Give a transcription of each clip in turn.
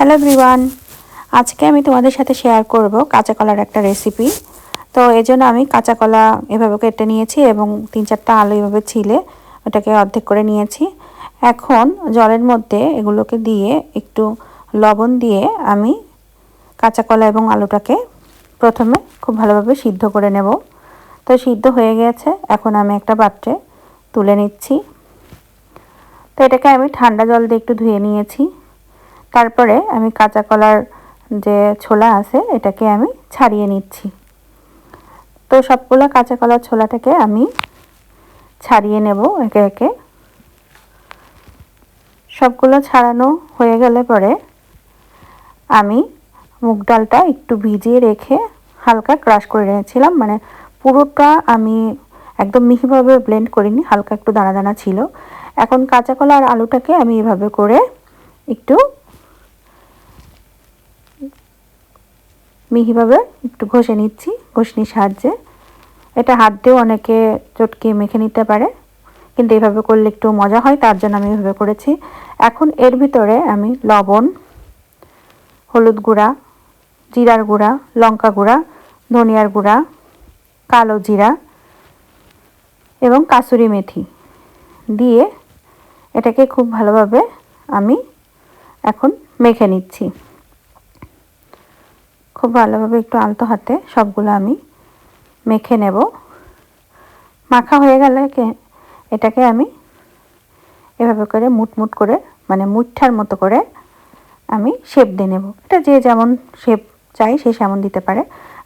Hello everyone আজকে আমি তোমাদের সাথে শেয়ার করব কাঁচা কলার একটা রেসিপি তো এই জন্য আমি কাঁচা কলা এভাবে কেটে নিয়েছি এবং তিন চারটা আলু এভাবে ছিলে, ওটাকে অর্ধেক করে নিয়েছি। এখন জলের মধ্যে এগুলোকে দিয়ে একটু লবণ দিয়ে আমি কাঁচা কলা এবং আলুটাকে প্রথমে খুব ভালোভাবে সিদ্ধ করে নেব। তো সিদ্ধ হয়ে গেছে, এখন আমি একটা পাত্রে তুলে নিচ্ছি। তো এটাকে আমি ঠান্ডা জল দিয়ে একটু ধুয়ে নিয়েছি। তারপরে আমি কাঁচা কলার যে ছোলা আছে, এটাকে আমি ছাড়িয়ে নিচ্ছি। তো সবগুলো কাঁচা কলার ছোলাটাকে আমি ছাড়িয়ে নেব একে একে। সবগুলো ছাড়ানো হয়ে গেলে পরে আমি মুগ ডালটা একটু ভিজিয়ে রেখে হালকা ক্রাশ করে রেখেছিলাম মানে পুরোটা আমি একদম মিহিভাবে ব্লেন্ড করিনি, হালকা একটু দানা দানা ছিল। এখন কাঁচা কলা আর আলুটাকে আমি এভাবে করে একটু মিহিভাবে একটু ঘষে নিচ্ছি, ঘষনির সাহায্যে। এটা হাত দিয়েও অনেকে চটকে মেখে নিতে পারে, কিন্তু এভাবে করলে একটু মজা হয়, তার জন্য আমি এভাবে করেছি। এখন এর ভিতরে আমি লবণ, হলুদ গুঁড়া, জিরার গুঁড়া, লঙ্কা গুঁড়া, ধনিয়ার গুঁড়া, কালো জিরা এবং কাসুরি মেথি দিয়ে এটাকে খুব ভালোভাবে আমি এখন মেখে নিচ্ছি। খুব ভালোভাবে একটু আলতো হাতে সবগুলো আমি মেখে নেব। মাখা হয়ে গেলে এটাকে আমি এভাবে করে মুটমুট করে মানে মুঠার মতো করে আমি শেপ দিয়ে নেব। এটা যে যেমন শেপ চাই সে সেমন দিতে পারে।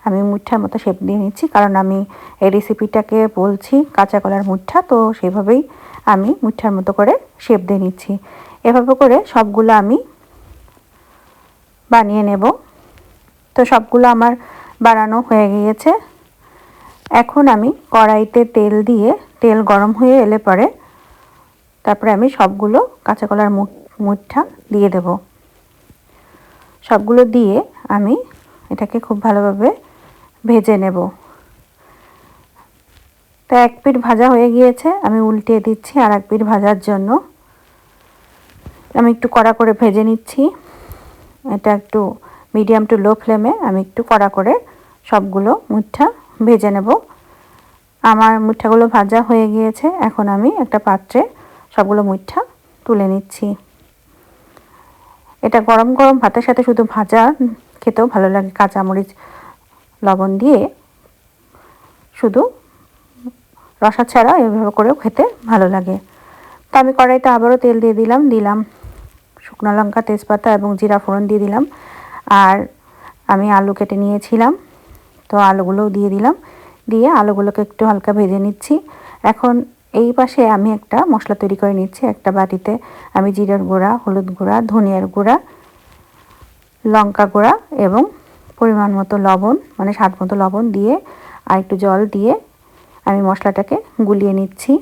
আমি মুঠার মতো শেপ দিয়ে নিচ্ছি, কারণ আমি এই রেসিপিটাকে বলছি কাঁচা কলার মুঠা, তো সেভাবেই আমি মুঠার মতো করে শেপ দিয়ে নিচ্ছি। এভাবে করে সবগুলো আমি বানিয়ে নেব। তো সবগুলো আমার বাড়ানো হয়ে গিয়েছে। এখন আমি কড়াইতে তেল দিয়ে, তেল গরম হয়ে এলে পরে তারপরে আমি সবগুলো কাঁচা কলার মুঠা দিয়ে দেব। সবগুলো দিয়ে আমি এটাকে খুব ভালোভাবে ভেজে নেব। তো এক পিঠ ভাজা হয়ে গিয়েছে, আমি উল্টে দিচ্ছি আর এক পিঠ ভাজার জন্য। আমি একটু কড়া করে ভেজে নিচ্ছি। এটা একটু মিডিয়াম টু লো ফ্লেমে আমি একটু কড়া করে সবগুলো মুঠা ভেজে নেব। আমার মুঠাগুলো ভাজা হয়ে গিয়েছে, এখন আমি একটা পাত্রে সবগুলো মুঠা তুলে নিচ্ছি। এটা গরম গরম ভাতের সাথে শুধু ভাজা, খেতেও ভালো লাগে। কাঁচামরিচ, লবণ দিয়ে শুধু রসা ছাড়া এভাবে করেও খেতে ভালো লাগে। তো আমি কড়াইতে আবারও তেল দিয়ে দিলাম দিলাম শুকনো লঙ্কা, তেজপাতা এবং জিরা ফোড়ন দিয়ে দিলাম। আর আমি আলু কেটে নিয়েছিলাম। তো আলুগুলোও দিয়ে দিলাম। দিয়ে আলুগুলোকে একটু হালকা ভেজে নিচ্ছি। এখন এই পাশে আমি একটা মশলা তৈরি করে নিচ্ছি। একটা বাটিতে আমি জিরার গুঁড়া, হলুদ গুঁড়া, ধনিয়ার গুঁড়া, লঙ্কা গুঁড়া এবং পরিমাণ মতো লবণ মানে স্বাদ মতো লবণ দিয়ে আর একটু জল দিয়ে আমি মশলাটাকে গুলিয়ে নিচ্ছি।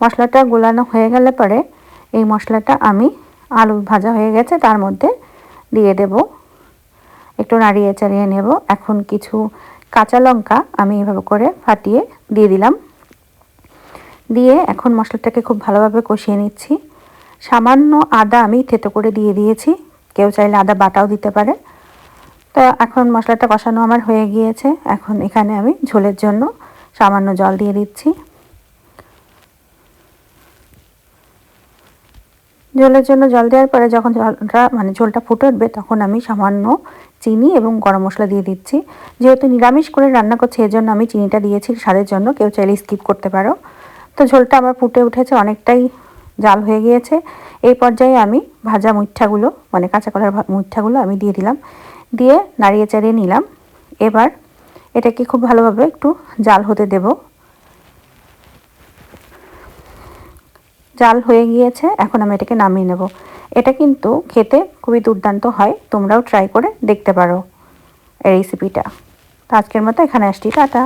মশলাটা গোলানো হয়ে গেলে পরে এই মশলাটা আমি আলু ভাজা হয়ে গেছে। তার মধ্যে দিয়ে দেব। একটু নাড়িয়ে চাড়িয়ে নেব। এখন কিছু কাঁচা লঙ্কা আমি এভাবে করে ফাটিয়ে দিয়ে দিলাম। দিয়ে এখন মশলাটাকে খুব ভালোভাবে কষিয়ে নিচ্ছি। সামান্য আদা আমি থেতো করে দিয়ে দিয়েছি। কেউ চাইলে আদা বাটাও দিতে পারে। তো এখন মশলাটা কষানো আমার হয়ে গিয়েছে। এখন এখানে আমি ঝোলের জন্য সামান্য জল দিয়ে দিচ্ছি। ঝোলের জন্য জল দেওয়ার পরে যখন জলটা মানে ঝোলটা ফুটে উঠবে, তখন আমি সামান্য চিনি এবং গরম মশলা দিয়ে দিচ্ছি। যেহেতু নিরামিষ করে রান্না করছি, এজন্য আমি চিনিটা দিয়েছি স্বাদের জন্য। কেউ চাইলে স্কিপ করতে পারো। তো ঝোলটা আমার ফুটে উঠেছে, অনেকটাই জাল হয়ে গিয়েছে। এই পর্যায়ে আমি ভাজা মুঠাগুলো মানে কাঁচা কলার মুঠাগুলো আমি দিয়ে দিলাম। দিয়ে নাড়িয়ে চাড়িয়ে নিলাম। এবার এটাকে খুব ভালোভাবে একটু জাল হতে দেব। জাল হয়ে গিয়েছে, এখন আমি এটাকে নামিয়ে নেব। এটা কিন্তু খেতে খুবই দুর্দান্ত হয়, তোমরাও ট্রাই করে দেখতে পারো এই রেসিপিটা তো আজকের মতো এখানে আসছি, টাটা।